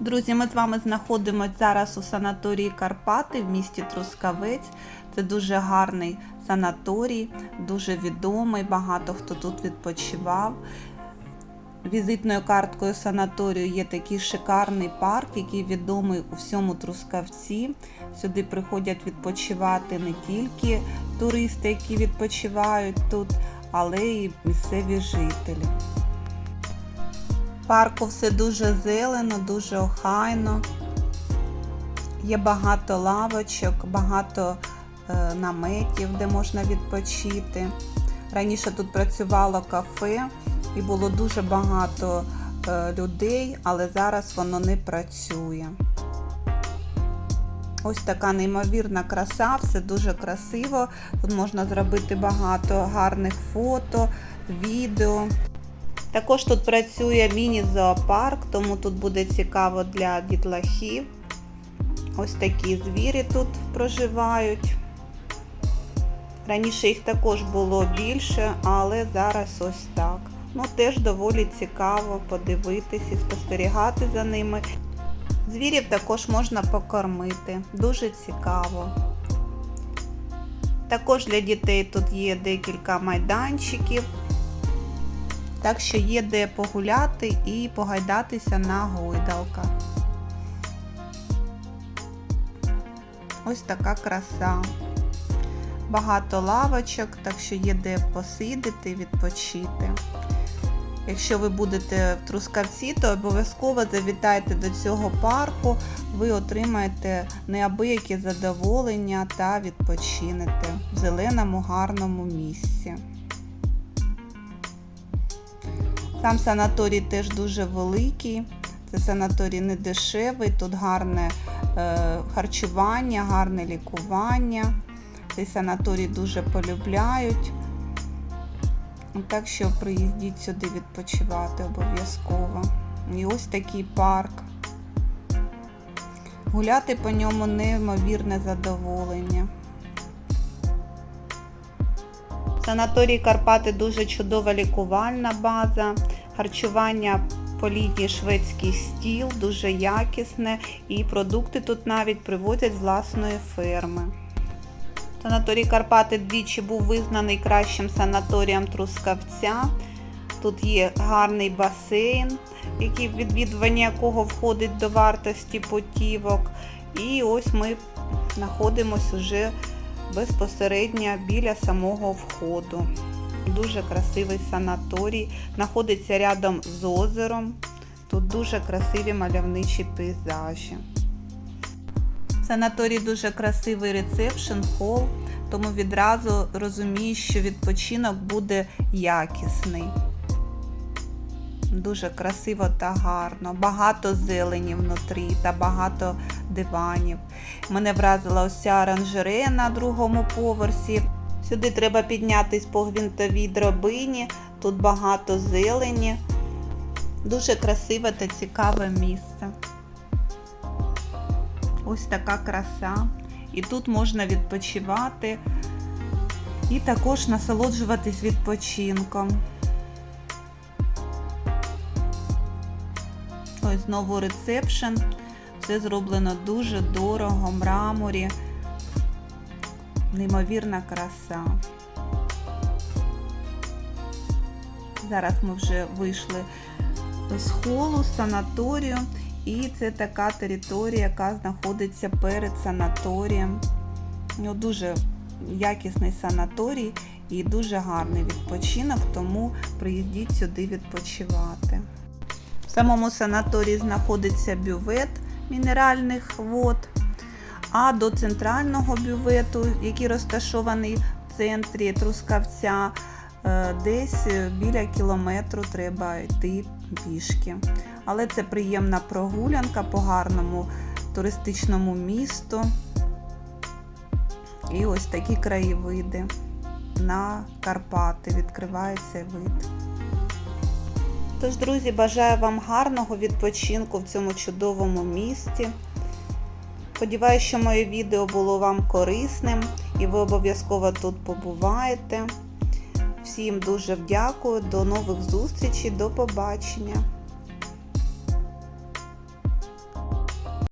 Друзі, ми з вами знаходимося зараз у санаторії Карпати в місті Трускавець. Це дуже гарний санаторій, дуже відомий, багато хто тут відпочивав. Візитною карткою санаторію є такий шикарний парк, який відомий у всьому Трускавці. Сюди приходять відпочивати не тільки туристи, які відпочивають тут, але й місцеві жителі. Парку все дуже зелено, дуже охайно. Є багато лавочок, багато е, наметів, де можна відпочити. Раніше тут працювало кафе і було дуже багато е, людей, але зараз воно не працює. Ось така неймовірна краса, все дуже красиво. Тут можна зробити багато гарних фото, відео. Також тут працює міні-зоопарк, тому тут буде цікаво для дітлахів. Ось такі звірі тут проживають. Раніше їх також було більше, але зараз ось так. Ну, теж доволі цікаво подивитись і спостерігати за ними. Звірів також можна покормити. Дуже цікаво. Також для дітей тут є декілька майданчиків. Так що є де погуляти і погайдатися на гойдалках. Ось така краса. Багато лавочок, так що є де посидіти, відпочити. Якщо ви будете в Трускавці, то обов'язково завітайте до цього парку, ви отримаєте неабияке задоволення та відпочинете в зеленому гарному місці. Сам санаторій теж дуже великий. Це санаторій не дешевий, тут гарне е, харчування, гарне лікування. Цей санаторій дуже полюбляють. Так що приїздіть сюди відпочивати обов'язково. І ось такий парк. Гуляти по ньому неймовірне задоволення. Санаторій Карпати дуже чудова лікувальна база, харчування по лінії шведський стіл, дуже якісне, і продукти тут навіть привозять з власної ферми. Санаторій Карпати двічі був визнаний кращим санаторієм Трускавця. Тут є гарний басейн, який відвідування якого входить до вартості потівок. І ось ми знаходимося вже безпосередньо біля самого входу. Дуже красивий санаторій, знаходиться рядом з озером. Тут дуже красиві мальовничі пейзажі. В санаторії дуже красивий рецепшн, хол, тому відразу розумієш, що відпочинок буде якісний. Дуже красиво та гарно, багато зелені внутрі та багато диванів. Мене вразила ось ця оранжерея на другому поверсі. Сюди треба піднятись по гвинтовій драбині, тут багато зелені. Дуже красиве та цікаве місце. Ось така краса. І тут можна відпочивати і також насолоджуватись відпочинком. Ось знову рецепшн. Все зроблено дуже дорого, мраморі. Неймовірна краса. Зараз ми вже вийшли з холу, з санаторію. І це така територія, яка знаходиться перед санаторієм. Ну, Дуже якісний санаторій і дуже гарний відпочинок, тому приїздіть сюди відпочивати. В самому санаторії знаходиться бювет мінеральних вод, а до центрального бювету, який розташований в центрі Трускавця, е, десь біля кілометру треба йти пішки. Але це приємна прогулянка по гарному туристичному місту. І ось такі краєвиди на Карпати відкривається вид. Тож, друзі, бажаю вам гарного відпочинку в цьому чудовому місті. Сподіваюся, що моє відео було вам корисним і ви обов'язково тут побуваєте. Всім дуже дякую, до нових зустрічей, до побачення!